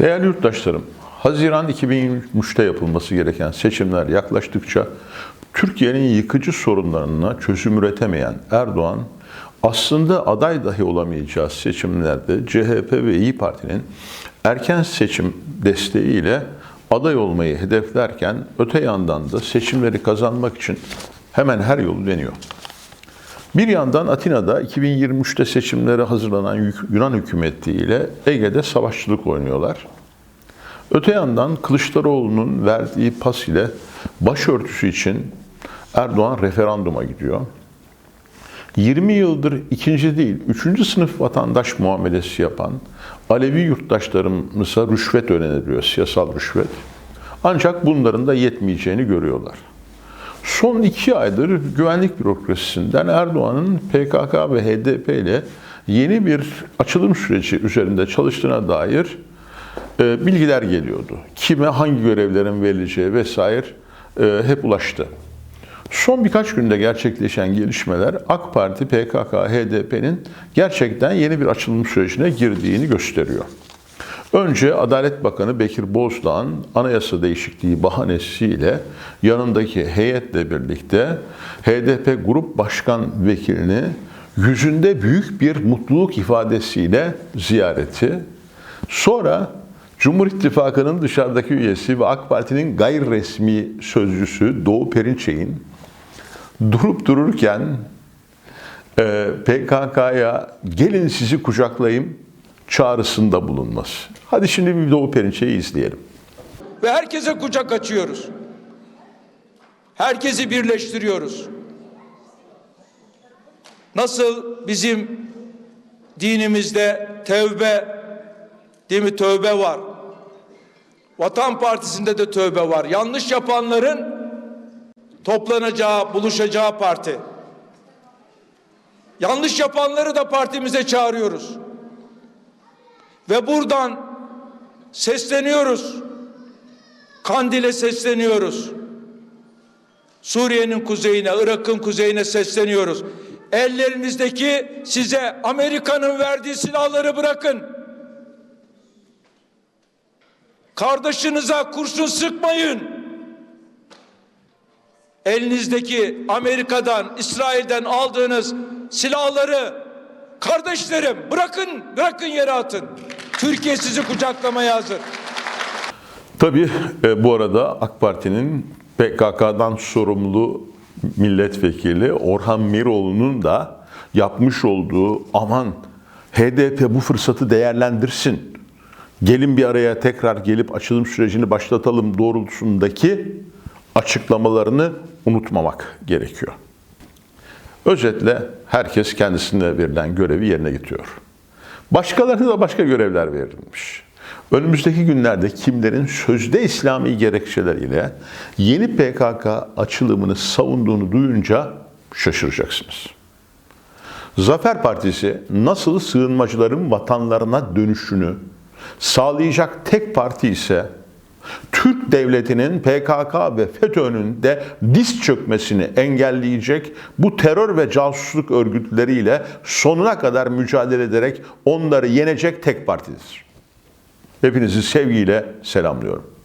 Değerli yurttaşlarım, Haziran 2023'te yapılması gereken seçimler yaklaştıkça Türkiye'nin yıkıcı sorunlarına çözüm üretemeyen Erdoğan, aslında aday dahi olamayacağı seçimlerde CHP ve İyi Parti'nin erken seçim desteğiyle aday olmayı hedeflerken öte yandan da seçimleri kazanmak için hemen her yolu deniyor. Bir yandan Atina'da 2023'te seçimlere hazırlanan Yunan hükümeti ile Ege'de savaşçılık oynuyorlar. Öte yandan Kılıçdaroğlu'nun verdiği pas ile başörtüsü için Erdoğan referanduma gidiyor. 20 yıldır ikinci değil, üçüncü sınıf vatandaş muamelesi yapan Alevi yurttaşlarımıza rüşvet öneriliyor, siyasal rüşvet. Ancak bunların da yetmeyeceğini görüyorlar. Son iki aydır güvenlik bürokrasisinden Erdoğan'ın PKK ve HDP ile yeni bir açılım süreci üzerinde çalıştığına dair e, bilgiler geliyordu. Kime hangi görevlerin verileceği vesaire e, hep ulaştı. Son birkaç günde gerçekleşen gelişmeler AK Parti, PKK, HDP'nin gerçekten yeni bir açılım sürecine girdiğini gösteriyor. Önce Adalet Bakanı Bekir Bozdağ'ın anayasa değişikliği bahanesiyle yanındaki heyetle birlikte HDP Grup Başkan Vekilini yüzünde büyük bir mutluluk ifadesiyle ziyareti, sonra Cumhur İttifakı'nın dışarıdaki üyesi ve AK Parti'nin gayri resmi sözcüsü Doğu Perinçek'in durup dururken e, PKK'ya gelin sizi kucaklayayım çağrısında bulunması. Hadi şimdi bir Doğu Perinçek'i izleyelim. ve herkese kucak açıyoruz. Herkesi birleştiriyoruz. Nasıl bizim dinimizde tövbe değil mi tövbe var. Vatan Partisi'nde de tövbe var. Yanlış yapanların toplanacağı, buluşacağı parti. Yanlış yapanları da partimize çağırıyoruz. Ve buradan sesleniyoruz. Kandil'e sesleniyoruz. Suriye'nin kuzeyine, Irak'ın kuzeyine sesleniyoruz. Ellerinizdeki size Amerika'nın verdiği silahları bırakın. Kardeşinize kurşun sıkmayın. Elinizdeki Amerika'dan, İsrail'den aldığınız silahları kardeşlerim bırakın, bırakın yere atın. Türkiye sizi kucaklamaya hazır. Tabii e, bu arada AK Parti'nin PKK'dan sorumlu milletvekili Orhan Miroğlu'nun da yapmış olduğu aman HDP bu fırsatı değerlendirsin. Gelin bir araya tekrar gelip açılım sürecini başlatalım doğrultusundaki açıklamalarını unutmamak gerekiyor. Özetle herkes kendisine verilen görevi yerine getiriyor. Başkalarına da başka görevler verilmiş. Önümüzdeki günlerde kimlerin sözde İslami gerekçeler ile yeni PKK açılımını savunduğunu duyunca şaşıracaksınız. Zafer Partisi nasıl sığınmacıların vatanlarına dönüşünü sağlayacak tek parti ise Türk devletinin PKK ve FETÖ'nün de diz çökmesini engelleyecek bu terör ve casusluk örgütleriyle sonuna kadar mücadele ederek onları yenecek tek partidir. Hepinizi sevgiyle selamlıyorum.